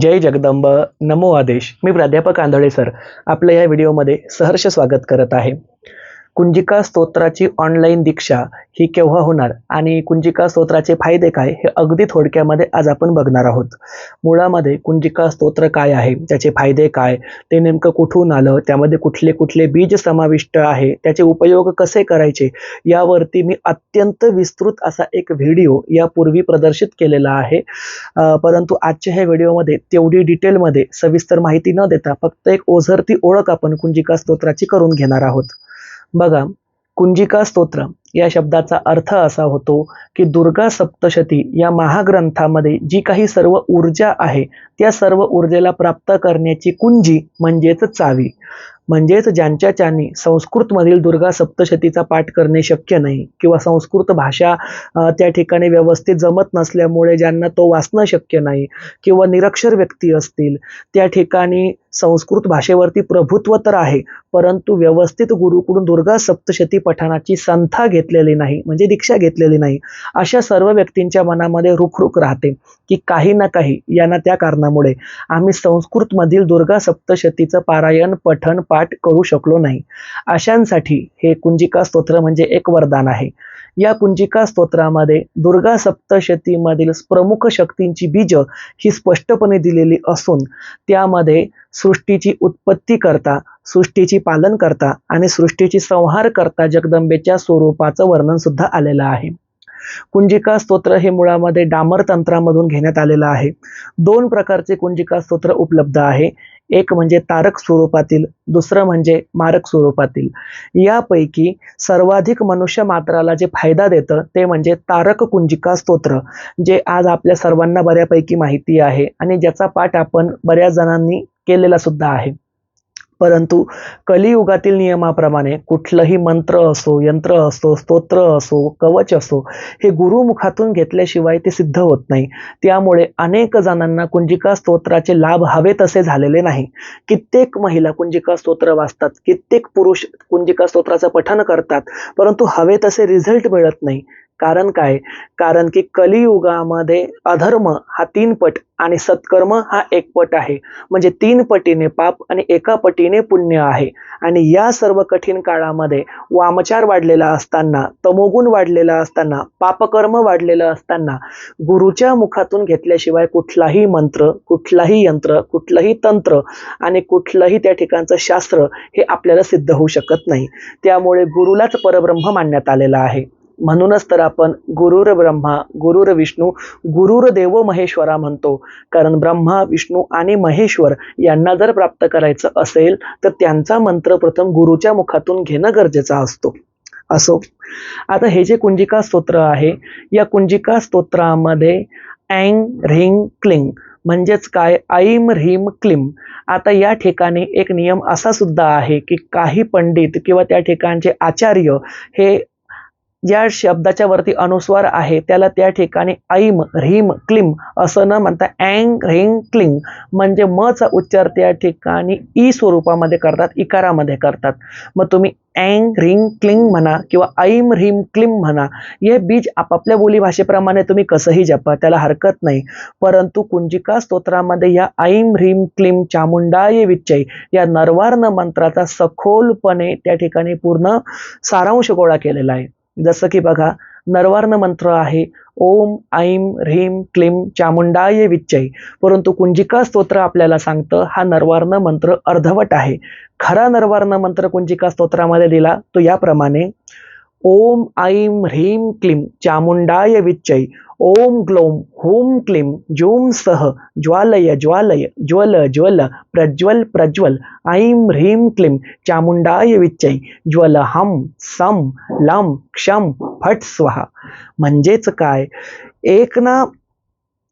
जय जगदंब. नमो आदेश. मी प्राध्यापक आंधळे सर. आपलं या व्हिडिओमध्ये सहर्ष स्वागत करत आहे. कुंजिका स्तोत्राची ऑनलाईन दीक्षा ही केव्हा होणार? आणि कुंजिका स्तोत्राचे फायदे काय? हे अगदी थोडक्यामध्ये आज आपण बघणार आहोत. मुळामध्ये कुंजिका स्तोत्र काय आहे? त्याचे फायदे काय? ते नेमकं कुठून आलं? त्यामध्ये कुठले कुठले बीज समाविष्ट आहे? त्याचे उपयोग कसे करायचे? यावरती मी अत्यंत विस्तृत असा एक व्हिडिओ यापूर्वी प्रदर्शित केलेला आहे. परंतु आजच्या ह्या व्हिडिओमध्ये तेवढी डिटेलमध्ये सविस्तर माहिती न देता फक्त एक ओझरती ओळख आपण कुंजिका स्तोत्राची करून घेणार आहोत. बघा कुंजिका स्तोत्र. या शब्दाचा अर्थ असा होतो की दुर्गा सप्तशती या महाग्रंथामध्ये जी काही सर्व ऊर्जा आहे त्या सर्व ऊर्जेला प्राप्त करण्याची कुंजी म्हणजेच चावी. म्हणजेच ज्यांच्याच्यानी संस्कृतमधील दुर्गा सप्तशतीचा पाठ करणे शक्य नाही किंवा संस्कृत भाषा त्या ठिकाणी व्यवस्थित जमत नसल्यामुळे ज्यांना तो वाचणं शक्य नाही किंवा निरक्षर व्यक्ती असतील त्या ठिकाणी संस्कृत भाषेवरती प्रभुत्व तर आहे परंतु व्यवस्थित गुरुकडून दुर्गा सप्तशती पठाणाची संथा घेतलेली नाही म्हणजे दीक्षा घेतलेली नाही अशा सर्व व्यक्तींच्या मनामध्ये रुखरुख राहते की काही ना काही यांना त्या कारणामुळे आम्ही संस्कृतमधील दुर्गा सप्तशतीचं पारायण पठण पाठ करू शकलो नाही. अशांसाठी हे कुंजिका स्तोत्र म्हणजे एक वरदान आहे. या कुंजिका स्तोत्रामध्ये दुर्गा सप्तशतीमधील प्रमुख शक्तींची बीज ही स्पष्टपणे दिलेली असून त्यामध्ये सृष्टीची उत्पत्ती करता सृष्टीची पालन करता आणि सृष्टीची संहार करता जगदंबेच्या स्वरूपाचं वर्णन सुद्धा आलेलं आहे. कुंजिका स्तोत्र हे मुळामध्ये डामर तंत्रामधून घेण्यात आलेलं आहे. दोन प्रकारचे कुंजिका स्तोत्र उपलब्ध आहे. एक म्हणजे तारक स्वरूपातील दुसरं म्हणजे मारक स्वरूपातील. यापैकी सर्वाधिक मनुष्य मात्राला जे फायदा देतं ते म्हणजे तारक कुंजिका स्तोत्र जे आज आपल्या सर्वांना बऱ्यापैकी माहिती आहे आणि ज्याचा पाठ आपण बऱ्याच जणांनी केलेला सुद्धा आहे. परंतु कलियुगातील नियमाप्रमाणे कुठलंही मंत्र असो यंत्र असो स्तोत्र असो कवच असो हे गुरुमुखातून घेतल्याशिवाय ते सिद्ध होत नाही. त्यामुळे अनेक जणांना कुंजिका स्तोत्राचे लाभ हवे तसे झालेले नाही. कित्येक महिला कुंजिका स्तोत्र वाचतात कित्येक पुरुष कुंजिका स्तोत्राचं पठन करतात परंतु हवे तसे रिझल्ट मिळत नाही. कारण काय? कारण की कलियुगामध्ये अधर्म हा तीन पट आणि सत्कर्म हा एक पट आहे. म्हणजे तीन पटीने पाप आणि एका पटीने पुण्य आहे. आणि या सर्व कठीण काळामध्ये वामचार वाढलेला असताना तमोगुण वाढलेला असताना पापकर्म वाढलेलं असताना गुरुच्या मुखातून घेतल्याशिवाय कुठलाही मंत्र कुठलाही यंत्र कुठलंही तंत्र आणि कुठलंही त्या ठिकाणचं शास्त्र हे आपल्याला सिद्ध होऊ शकत नाही. त्यामुळे गुरुलाच परब्रह्म मानण्यात आलेलं आहे. म्हणूनच तर आपण गुरुर ब्रह्मा गुरुर विष्णू गुरुर देव महेश्वरा म्हणतो. कारण ब्रह्मा विष्णू आणि महेश्वर यांना जर प्राप्त करायचं असेल तर त्यांचा मंत्र प्रथम गुरुच्या मुखातून घेणं गरजेचा असतो. असो. आता हे जे कुंजिका स्तोत्र आहे या कुंजिका स्तोत्रामध्ये अँग ह्रिंग क्लिंग म्हणजेच काय? ऐम ह्रीम क्लिम आता या ठिकाणी एक नियम असा सुद्धा आहे की काही पंडित किंवा त्या ठिकाणचे आचार्य हे ज्या शब्दाच्या वरती अनुस्वार आहे त्याला त्या ठिकाणी ऐम ह्रीम क्लिम असं न म्हणता अँग ह्रिंग क्लिंग म्हणजे मचा उच्चार त्या ठिकाणी ई स्वरूपामध्ये करतात इकारामध्ये करतात. मग तुम्ही अँग रिंग क्लिंग म्हणा किंवा ऐम ह्रीम क्लिम म्हणा हे बीज आपापल्या बोलीभाषेप्रमाणे तुम्ही कसंही जपा त्याला हरकत नाही. परंतु कुंजिका स्तोत्रामध्ये या ऐम ह्रीम क्लिम चामुंडाय विच्चय या नरवार्ण मंत्राचा सखोलपणे त्या ठिकाणी पूर्ण सारांश गोळा केलेला आहे. जसं की बघा नरवार्ण मंत्र आहे ओम ऐम ह्रीम क्लीम चामुंडाय विच्चय परंतु कुंजिका स्तोत्र आपल्याला सांगतं हा नरवार्ण मंत्र अर्धवट आहे. खरा नरवार्ण मंत्र कुंजिका स्तोत्रामध्ये दिला तो याप्रमाणे ओम ऐम ह्रीम क्लीम चामुंडाय विच्चय ओम ग्लोम हुम क्लीम जोम सह ज्वालय ज्वालय ज्वल ज्वल प्रज्वल प्रज्वल ऐं ह्रीं क्लीं चामुंडाय विच्चै ज्वल हम सम लम क्षम फट स्वाहा म्हणजेच काय? एक ना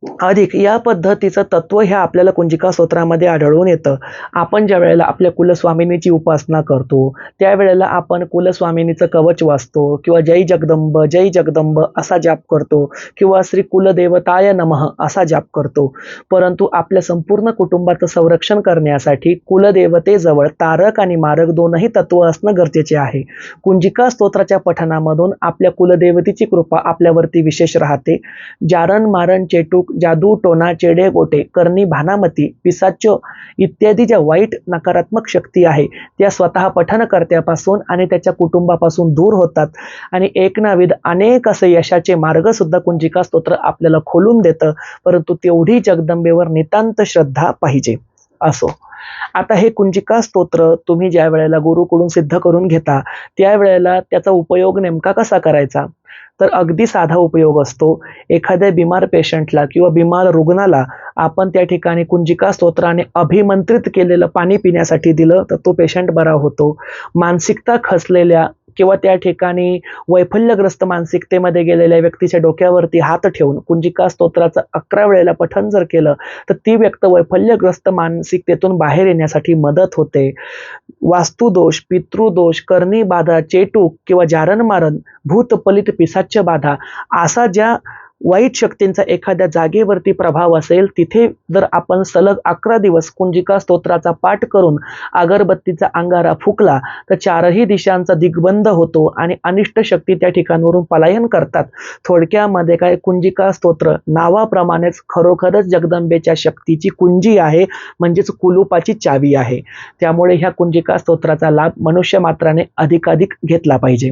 अधिक या पद्धतीचं तत्व हे आपल्याला कुंजिका स्तोत्रामध्ये आढळून येतं. आपण ज्या वेळेला आपल्या कुलस्वामिनीची उपासना करतो त्यावेळेला आपण कुलस्वामिनीचं कवच वाचतो किंवा जय जगदंब जय जगदंब असा जाप करतो किंवा श्री कुलदेवताय नमः असा जाप करतो. परंतु आपल्या संपूर्ण कुटुंबाचं संरक्षण करण्यासाठी कुलदेवतेजवळ तारक आणि मारक दोनही तत्व असणं गरजेचे आहे. कुंजिका स्तोत्राच्या पठणामधून आपल्या कुलदेवतेची कृपा आपल्यावरती विशेष राहते. जारण मारण चेटूक जादू टोना चेडे गोटे करणी भानामती पिसाच इत्यादी ज्या वाईट नकारात्मक शक्ती आहे त्या स्वतः पठनकर्त्यापासून आणि त्याच्या कुटुंबापासून दूर होतात. आणि एकनाविध अनेक असे यशाचे मार्ग सुद्धा कुंजिका स्तोत्र आपल्याला खोलून देतं परंतु तेवढी जगदंबेवर नितांत श्रद्धा पाहिजे असो. आता हे कुंजिका स्तोत्र तुम्ही ज्या वेळेला गुरुकडून सिद्ध करून घेता त्यावेळेला त्याचा उपयोग नेमका कसा करायचा? तर अगदी साधा उपयोग असतो. एखाद्या बिमार पेशंटला किंवा बिमार रुग्णाला आपण त्या ठिकाणी कुंजिका स्तोत्राने अभिमंत्रित केलेलं पाणी पिण्यासाठी दिलं तर तो पेशंट बरा होतो. मानसिकता खचलेल्या किंवा त्या ठिकाणी वैफल्यग्रस्त मानसिकतेमध्ये गेलेल्या व्यक्तीच्या डोक्यावरती हात ठेवून कुंजिका स्तोत्राचं अकरा वेळेला पठण जर केलं तर ती व्यक्त वैफल्यग्रस्त मानसिकतेतून बाहेर येण्यासाठी मदत होते. वास्तुदोष पितृदोष करणी बाधा चेटूक किंवा जारणमारण भूतपलित पिसाच्य बाधा असा ज्या वाईट शक्तींचा एखाद्या जागेवरती प्रभाव असेल तिथे जर आपण सलग अकरा दिवस कुंजिका स्तोत्राचा पाठ करून अगरबत्तीचा अंगारा फुकला तर चारही दिशांचा दिग्बंध होतो आणि अनिष्ट शक्ती त्या ठिकाणावरून पलायन करतात. थोडक्यामध्ये काय कुंजिका स्तोत्र? नावाप्रमाणेच खरोखरच जगदंबेच्या शक्तीची कुंजी आहे म्हणजेच कुलूपाची चावी आहे. त्यामुळे ह्या कुंजिका स्तोत्राचा लाभ मनुष्य मात्राने अधिकाधिक घेतला पाहिजे.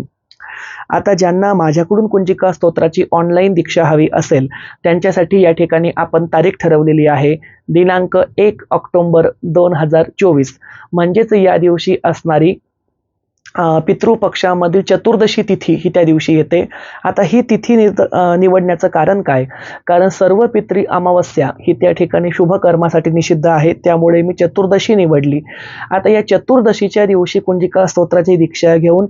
आता ज्यांना माझ्याकडून कुंजिका स्तोत्राची ऑनलाईन दीक्षा हवी असेल त्यांच्यासाठी या ठिकाणी आपण तारीख ठरवलेली आहे. दिनांक एक ऑक्टोंबर दोन हजार चोवीस. म्हणजेच या दिवशी असणारी पितृपक्षामधील चतुर्दशी तिथी ही त्या दिवशी येते. आता ही तिथी निवडण्याचं कारण काय? कारण सर्व पितृ अमावस्या ही त्या ठिकाणी शुभ कर्मासाठी निषिद्ध आहे. त्यामुळे मी चतुर्दशी निवडली. आता या चतुर्दशीच्या दिवशी कुंजिका स्तोत्राची दीक्षा घेऊन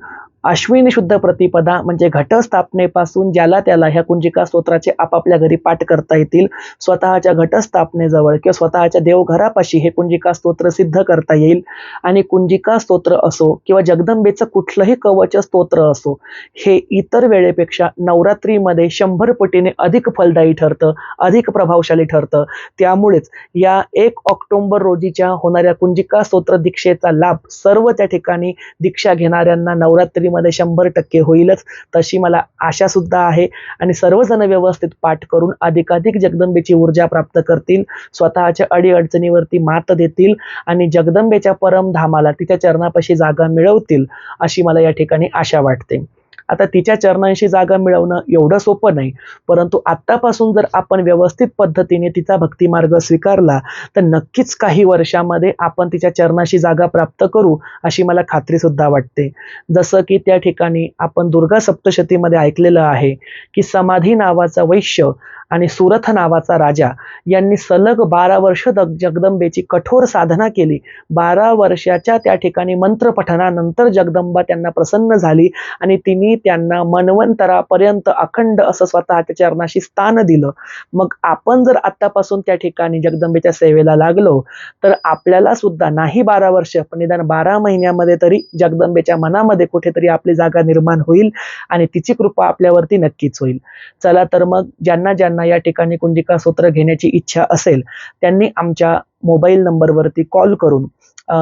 अश्विनी शुद्ध प्रतिपदा म्हणजे घटस्थापनेपासून ज्याला त्याला ह्या कुंजिका स्तोत्राचे आपापल्या घरी पाठ करता येतील स्वतःच्या घटस्थापनेजवळ किंवा स्वतःच्या देवघरापाशी हे कुंजिका स्तोत्र सिद्ध करता येईल. आणि कुंजिका स्तोत्र असो किंवा जगदंबेचं कुठलंही कवच स्तोत्र असो हे इतर वेळेपेक्षा नवरात्रीमध्ये शंभर पटीने अधिक फलदायी ठरतं अधिक प्रभावशाली ठरतं. त्यामुळेच या एक ऑक्टोंबर रोजीच्या होणाऱ्या कुंजिका स्तोत्र दीक्षेचा लाभ सर्व त्या ठिकाणी दीक्षा घेणाऱ्यांना नवरात्रीमध्ये शंभर टक्के होईलच तशी मला आशा सुद्धा आहे. आणि सर्वजण व्यवस्थित पाठ करून अधिकाधिक जगदंबेची ऊर्जा प्राप्त करतील स्वतःच्या अडीअडचणीवरती मात देतील आणि जगदंबेच्या परमधामाला तिच्या चरणापाशी जागा मिळवतील अशी मला या ठिकाणी आशा वाटते. आता तिच्या चरणांशी जागा मिळवणं एवढं सोपं नाही. परंतु आत्तापासून जर आपण व्यवस्थित पद्धतीने तिचा भक्तिमार्ग स्वीकारला तर नक्कीच काही वर्षामध्ये आपण तिच्या चरणाशी जागा प्राप्त करू अशी मला खात्री सुद्धा वाटते. जसं की त्या ठिकाणी आपण दुर्गा सप्तशतीमध्ये ऐकलेलं आहे की समाधी नावाचा वैश्य आणि सुरथ नावाचा राजा यांनी सलग बारा वर्ष जगदंबेची कठोर साधना केली. बारा वर्षाच्या त्या ठिकाणी मंत्रपठनानंतर जगदंबा त्यांना प्रसन्न झाली आणि तिने त्यांना मनवंतरापर्यंत अखंड असं स्वतःच्या चरणाशी स्थान दिलं. मग आपण जर आत्तापासून त्या ठिकाणी जगदंबेच्या सेवेला लागलो तर आपल्याला सुद्धा नाही बारा वर्ष पण निदान बारा महिन्यामध्ये तरी जगदंबेच्या मनामध्ये कुठेतरी आपली जागा निर्माण होईल आणि तिची कृपा आपल्यावरती नक्कीच होईल. चला तर मग ज्यांना ज्यांना या ठिकाणी कुंडिका सूत्र घेण्याची इच्छा असेल त्यांनी आमच्या मोबाईल नंबरवरती कॉल करून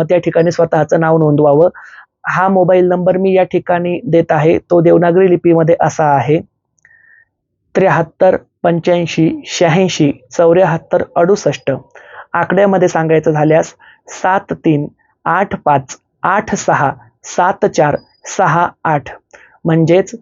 त्या ठिकाणी स्वतःचं नाव नोंदवावं. हा मोबाईल नंबर मी या ठिकाणी देत आहे. तो देवनागरी लिपीमध्ये असा आहे. त्र्याहत्तर पंच्याऐंशी शहाऐंशी चौऱ्याहत्तर अडुसष्ट. आकड्यामध्ये सांगायचं झाल्यास सात तीन आठ पाच आठ सहा सात चार सहा आठ. म्हणजेच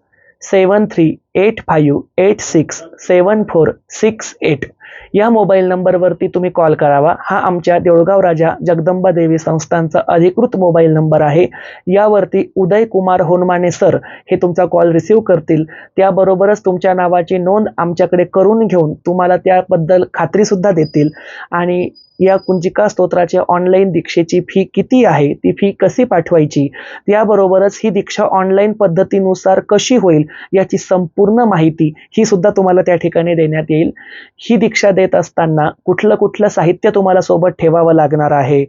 seven three eight five eight six seven four six eight. या मोबाईल नंबरवरती तुम्ही कॉल करावा. हा आमच्या देऊळगाव राजा जगदंबा देवी संस्थांचा अधिकृत मोबाईल नंबर आहे. यावरती उदय कुमार होनमाने सर हे तुमचा कॉल रिसीव करतील. त्याबरोबरच तुमच्या नावाची नोंद आमच्याकडे करून घेऊन तुम्हाला त्याबद्दल खात्रीसुद्धा देतील. आणि या कुंजिका स्तोत्राच्या ऑनलाईन दीक्षेची फी किती आहे? ती फी कशी पाठवायची? त्याबरोबरच ही दीक्षा ऑनलाईन पद्धतीनुसार कशी होईल याची संपूर्ण माहिती ही सुद्धा तुम्हाला त्या ठिकाणी देण्यात येईल. ही दीक्षा देत असताना कुठलं कुठलं साहित्य तुम्हाला सोबत ठेवावं लागणार आहे?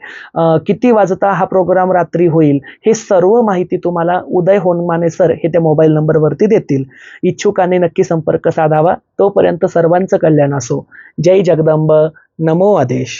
किती वाजता हा प्रोग्राम रात्री होईल? हे सर्व माहिती तुम्हाला उदय होनमाने सर हे त्या मोबाईल नंबरवरती देतील. इच्छुकांनी नक्की संपर्क साधावा. तोपर्यंत सर्वांचं कल्याण असो. जय जगदंब. नमो आदेश.